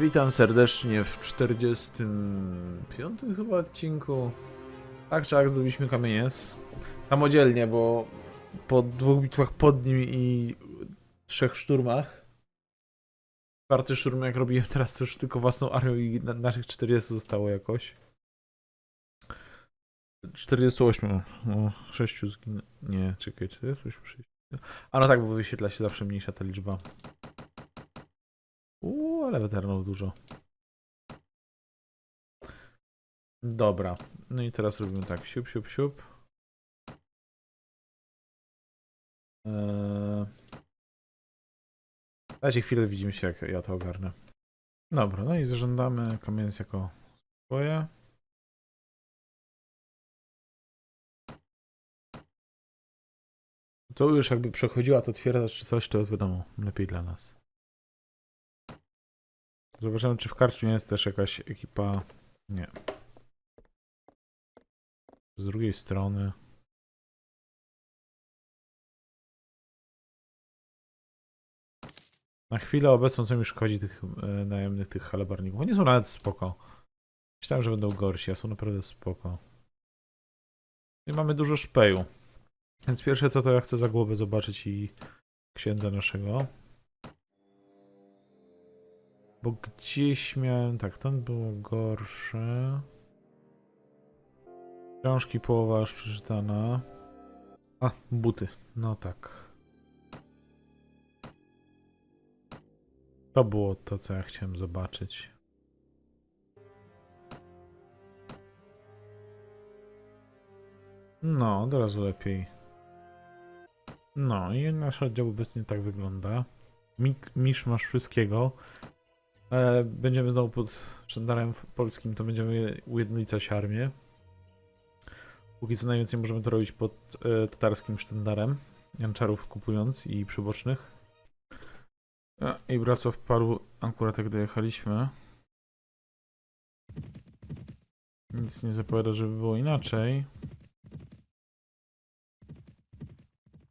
Witam serdecznie w 45 chyba odcinku. Tak czy jak zrobiliśmy kamieniec. Samodzielnie, bo po dwóch bitwach pod nim i trzech szturmach. Czwarty szturm jak robiłem teraz to już tylko własną armią i na, naszych 40 zostało jakoś. 48. No, 6 zginę. Nie, czekaj, 48, 6. A no tak, bo wyświetla się zawsze mniejsza ta liczba. Uuu, ale weteranów dużo. Dobra. No i teraz robimy tak. Siup, siup, siup. Eee... Dajcie chwilę, widzimy się jak ja to ogarnę. Dobra, no i zażądamy kamieniec jako swoje. To już jakby przechodziła to twierdza czy coś, to wiadomo, lepiej dla nas. Zobaczymy, czy w karczmie jest też jakaś ekipa. Nie. Z drugiej strony. Na chwilę obecną co mi szkodzi tych e, najemnych tych halabarników. Oni są nawet spoko. Myślałem, że będą gorsi, a są naprawdę spoko. I mamy dużo szpeju. Więc pierwsze co to ja chcę za głowę zobaczyć i księdza naszego. Bo gdzieś miałem. Tak, ten było gorsze. Książki połowa już przeczytana. A, buty. No tak. To było to, co ja chciałem zobaczyć. No, od razu lepiej. No i nasz oddział obecnie tak wygląda. Mik, misz masz wszystkiego. E, będziemy znowu pod sztandarem polskim, to będziemy ujednolicać armię. Póki co najwięcej możemy to robić pod e, tatarskim sztandarem. Janczarów kupując i przybocznych. A, I Bracław paru akurat jak dojechaliśmy. Nic nie zapowiada, żeby było inaczej.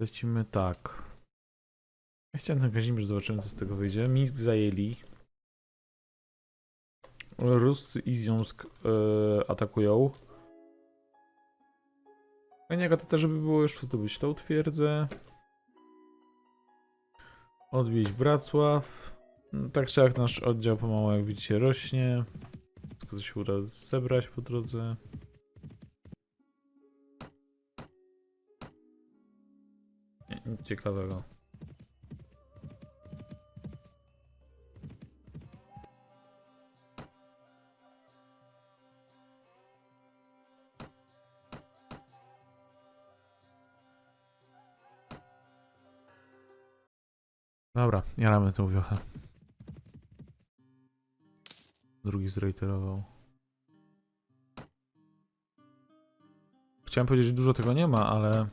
Lecimy tak. Ja chciałem ten Kazimierz, zobaczymy co z tego wyjdzie. Mińsk zajęli. Ruscy i Związk e, atakują. Fajnie, też, żeby było już tu być tą twierdzę. Odwiedzić Bracław. No, tak czy jak nasz oddział pomału, jak widzicie, rośnie. Wszystko się uda zebrać po drodze. Ciekawego. Dobra, jaramy tą wiochę. Drugi zrejterował. Chciałem powiedzieć, dużo tego nie ma, ale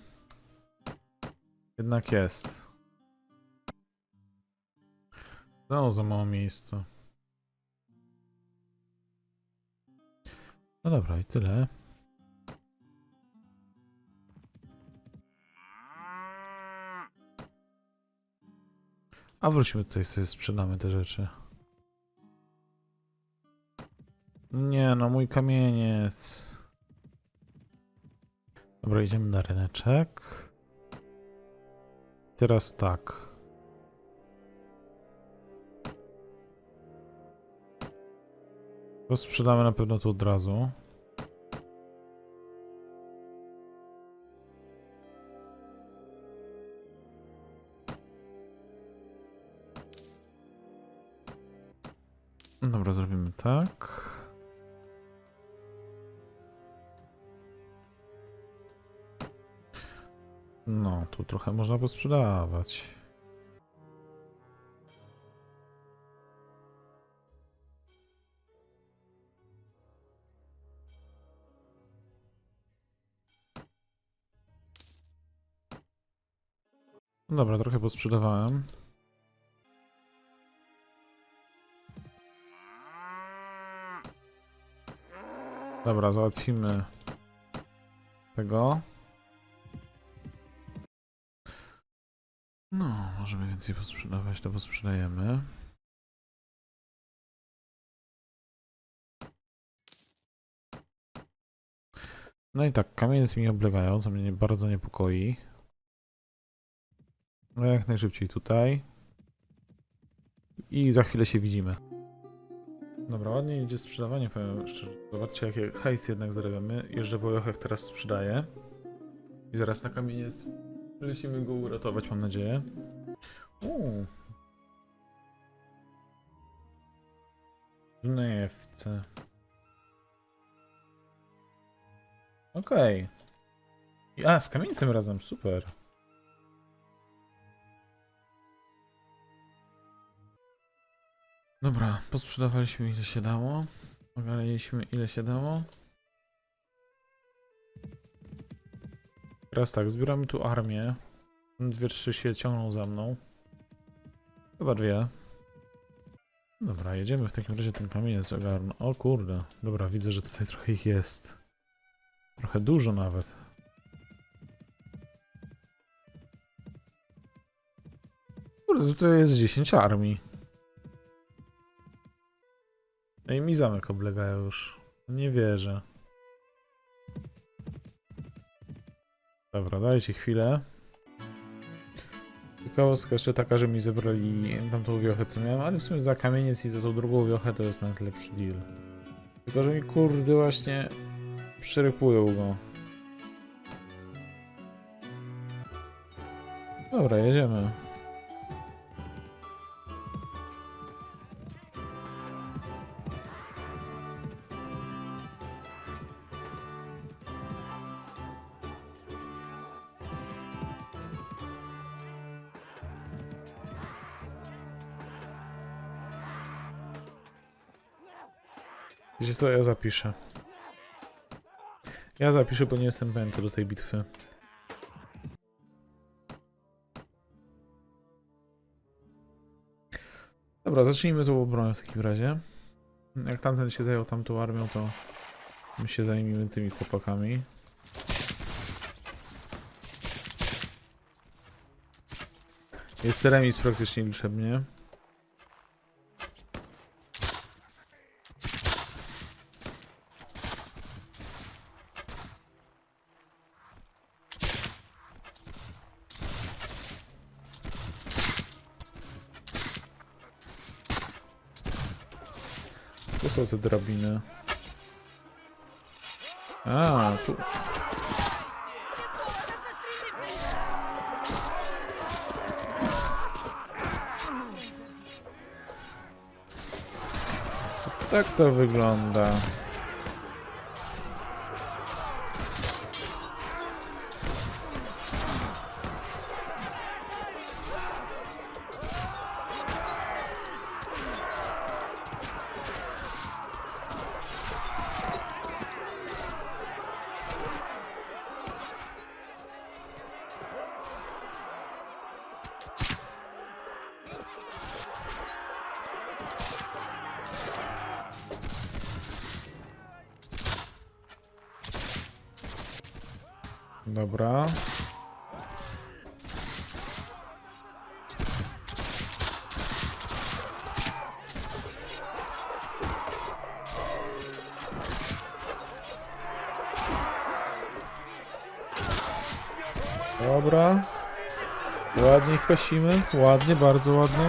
jednak jest. No, za mało miejsca. No dobra, i tyle. A wróćmy tutaj sobie sprzedamy te rzeczy. Nie no, mój kamieniec. Dobra, idziemy na ryneczek. Teraz tak. To sprzedamy na pewno tu od razu. Dobra, zrobimy tak. No, tu trochę można posprzedawać. Dobra, trochę posprzedawałem. Dobra, załatwimy tego. No, możemy więcej posprzedawać, to posprzedajemy. No i tak, kamienie mi oblegają, co mnie bardzo niepokoi. No jak najszybciej tutaj. I za chwilę się widzimy. Dobra, ładnie idzie sprzedawanie, powiem szczerze. Zobaczcie, jakie hajs jednak zarabiamy. Jeżdżę po jochach, teraz sprzedaję. I zaraz na kamieniec lecimy go uratować, mam nadzieję. Uuu. Wnewce. Okej. I- A, z kamienicem razem, super. Dobra, posprzedawaliśmy ile się dało. Ogarnęliśmy ile się dało. Teraz tak, zbieramy tu armię. Dwie, trzy się ciągną za mną. Chyba dwie. Dobra, jedziemy w takim razie ten kamieniec ogarnę. O kurde. Dobra, widzę, że tutaj trochę ich jest. Trochę dużo nawet. Kurde, tutaj jest 10 armii. No i mi zamek oblegają już. Nie wierzę. Dobra, dajcie chwilę. Ciekawostka jeszcze taka, że mi zebrali tamtą wiochę, co miałem, ale w sumie za kamieniec i za tą drugą wiochę to jest nawet lepszy deal. Tylko, że mi kurde właśnie przerypują go. Dobra, jedziemy. Wiecie co, ja zapiszę. Ja zapiszę, bo nie jestem pewien co do tej bitwy. Dobra, zacznijmy tą obronę w takim razie. Jak tamten się zajął tamtą armią, to my się zajmiemy tymi chłopakami. Jest remis praktycznie liczebnie. To są te drabiny. A, tu. Tak to wygląda. Dobra. Dobra. Ładnie ich kosimy. Ładnie, bardzo ładnie.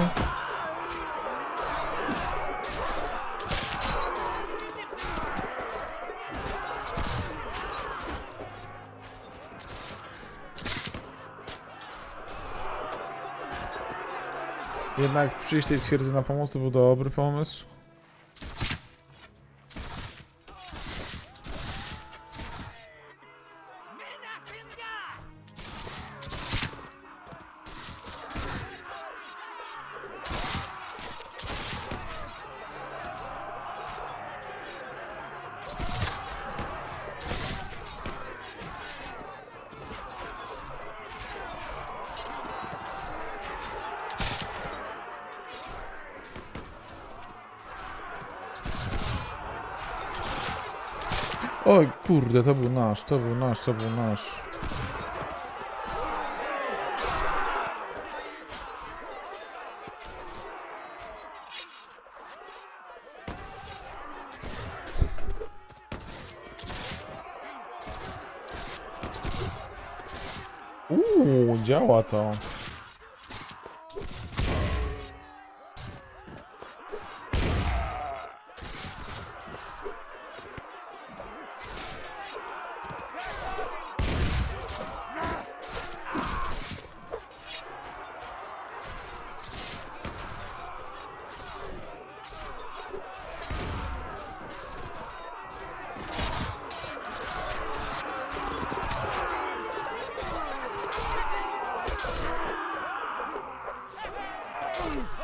Jednak przyjść tej twierdzy na pomoc to był dobry pomysł. Oj, kurde, to był nasz, to był nasz, to był nasz. Uuu, działa to.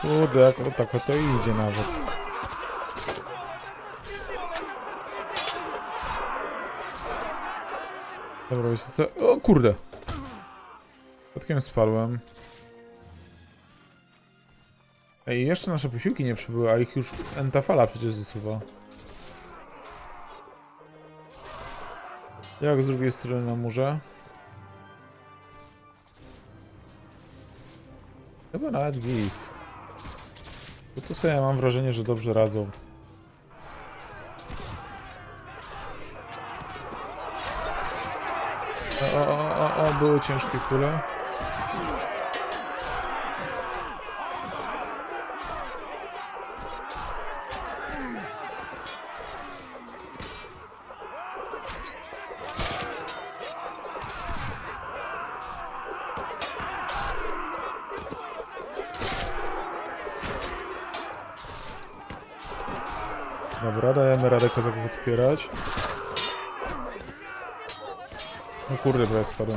Kurde, jak o tak to idzie nawet. Dobra, wiecie co? O kurde! Przypadkiem spadłem. Ej, jeszcze nasze posiłki nie przybyły, a ich już entafala przecież zasuwa. Jak z drugiej strony na murze? Chyba nawet git. Bo tu sobie mam wrażenie, że dobrze radzą. O, o, o, o, były ciężkie kule. No kurde, prawie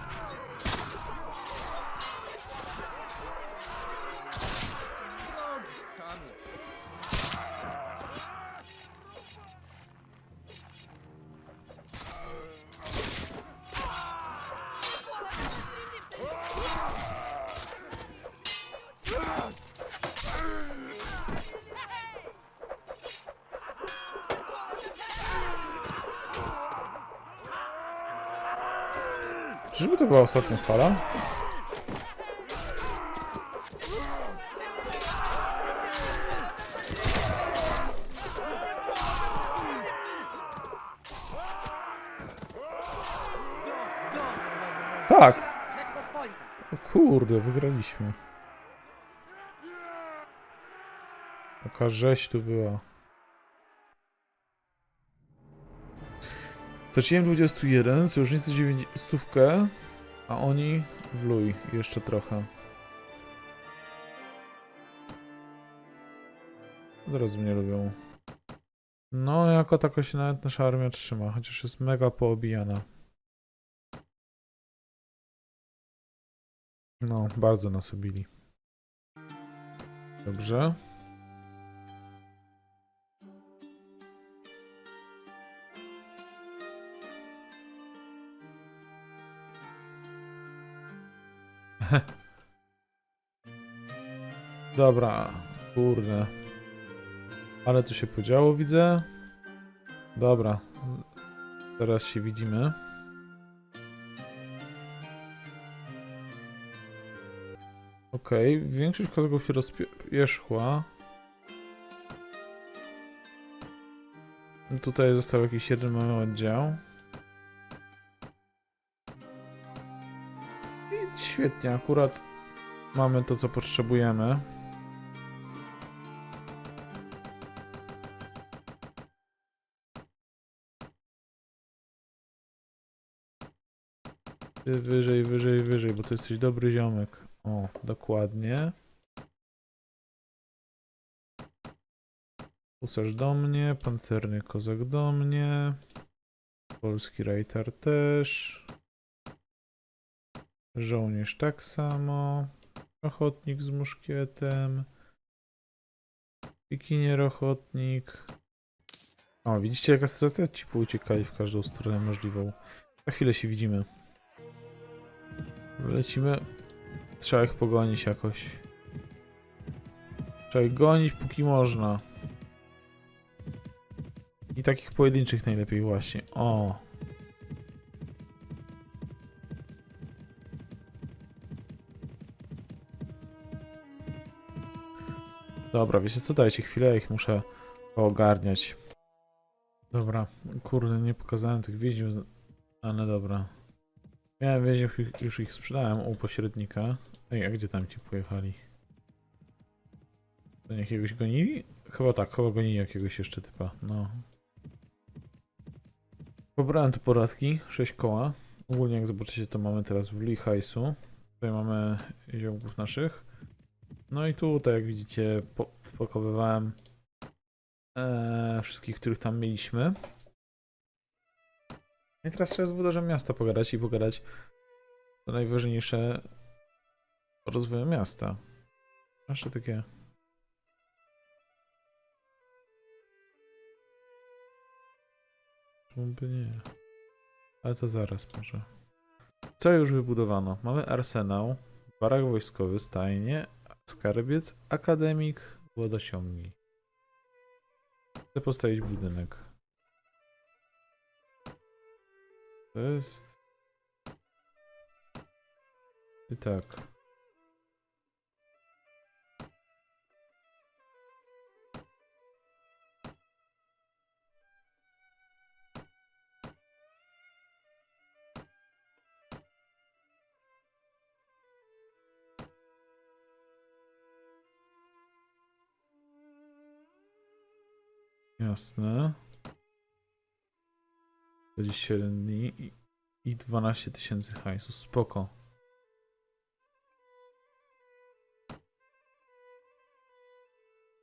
Czyżby to była ostatnia fala? Tak! O kurde, wygraliśmy. Jaka rzeź tu była. Straciłem 21, sojusznicy 9 stówkę, a oni w luj jeszcze trochę. Zaraz mnie lubią. No, jako tako się nawet nasza armia trzyma, chociaż jest mega poobijana. No, bardzo nas ubili. Dobrze. Dobra, kurde. Ale tu się podziało, widzę. Dobra, teraz się widzimy. Okej, większość kozłów się rozpierzchła. Tutaj został jakiś jeden mały oddział. Świetnie, akurat mamy to, co potrzebujemy. Ty wyżej, wyżej, wyżej, bo to jesteś dobry ziomek. O, dokładnie. Husarz do mnie, pancerny kozak do mnie. Polski rajtar też. Żołnierz tak samo. Ochotnik z muszkietem. Pikinier ochotnik. O, widzicie jaka sytuacja? Ci pouciekali w każdą stronę możliwą. Za chwilę się widzimy. Lecimy. Trzeba ich pogonić jakoś. Trzeba ich gonić póki można. I takich pojedynczych najlepiej właśnie. O. Dobra, wiecie co, dajcie chwilę, ich muszę ogarniać. Dobra, kurde, nie pokazałem tych więźniów, ale dobra. Miałem więźniów, już- ich sprzedałem u pośrednika. Ej, a gdzie tam ci pojechali? To nie jakiegoś gonili? Chyba tak, chyba gonili jakiegoś jeszcze typa, no. Pobrałem tu poradki, 6 koła. Ogólnie jak zobaczycie to mamy teraz w Lee hajsu. Tutaj mamy ziomków naszych. No i tutaj jak widzicie wpakowywałem e, wszystkich, których tam mieliśmy. I teraz trzeba z włodarzem miasta pogadać i pogadać to najważniejsze rozwoju miasta. Jeszcze takie Czemu by nie? Ale to zaraz może. Co już wybudowano? Mamy arsenał, barak wojskowy, stajnie, skarbiec, akademik, wodociągi. Chcę postawić budynek. To jest... I tak. Jasne. 21 dni i, i 12 tysięcy hajsu. Spoko.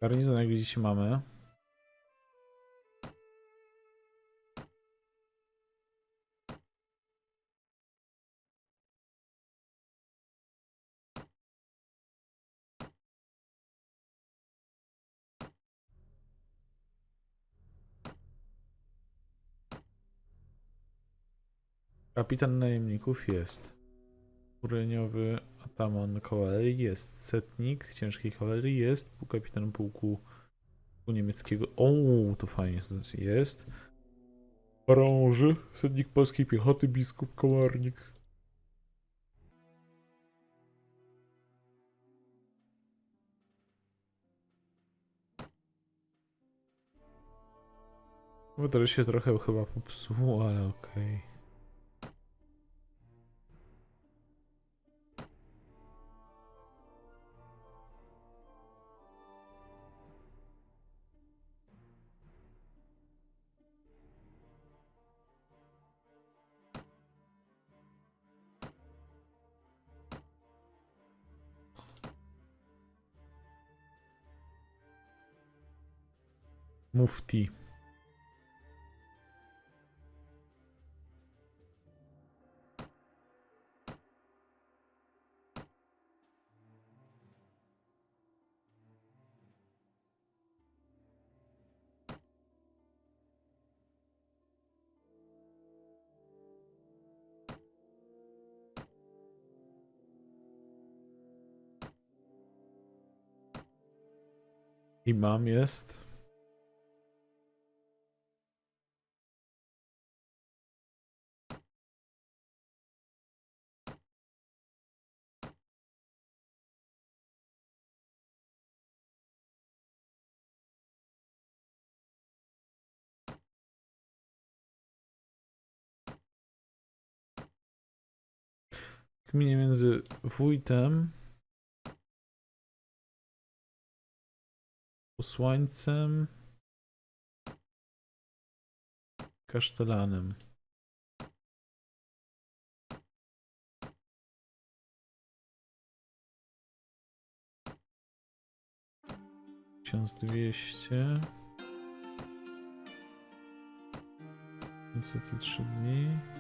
Garnizon jak widzicie mamy. Kapitan najemników jest. Ureniowy ataman kawalerii jest. Setnik ciężkiej kawalerii jest. Półkapitan pułku niemieckiego. O, to fajnie jest-. Orąży, setnik polskiej piechoty, biskup komornik. Bo się trochę chyba popsuło, ale okej. Mufti. Imam jest. Kminie między wójtem, posłańcem, kasztelanem. Tysiąc dwieście. Niestety trzy dni.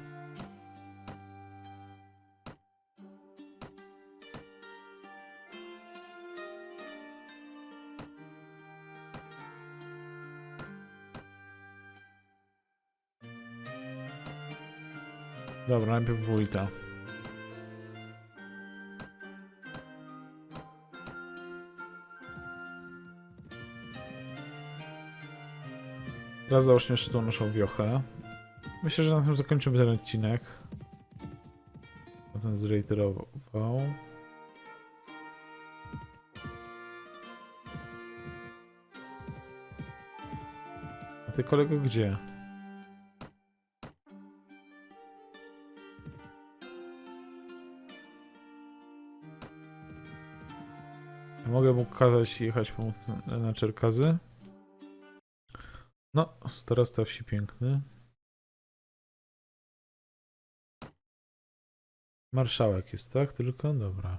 Dobra, najpierw wójta. Teraz załóżmy jeszcze tą naszą wiochę. Myślę, że na tym zakończymy ten odcinek. Potem zreiterował. A ty kolego gdzie? Kazać jechać pomóc na- Czerkazy. No, starosta wsi piękny. Marszałek jest, tak? Tylko? Dobra.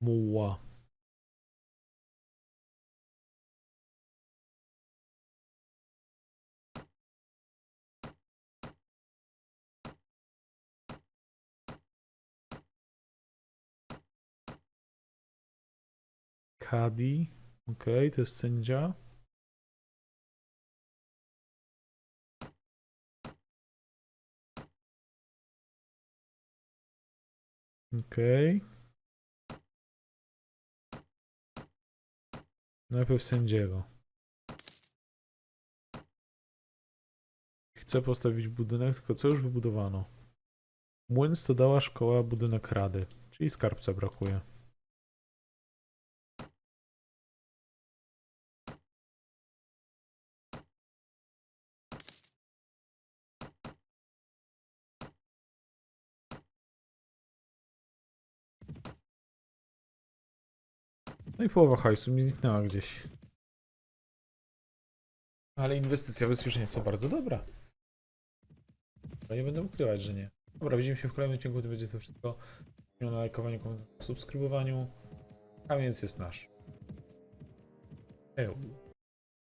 Muła. Kadi. Okej, to jest sędzia. Okej. Najpierw sędziego. Chcę postawić budynek, tylko co już wybudowano? Młyn dała szkoła, budynek rady. Czyli skarbca brakuje. No i połowa hajsu mi zniknęła gdzieś. Ale inwestycja w bezpieczeństwo bardzo dobra. No nie będę ukrywać, że nie. Dobra, widzimy się w kolejnym odcinku, to będzie to wszystko. Na lajkowaniu, subskrybowaniu. Więc jest nasz. Ejo.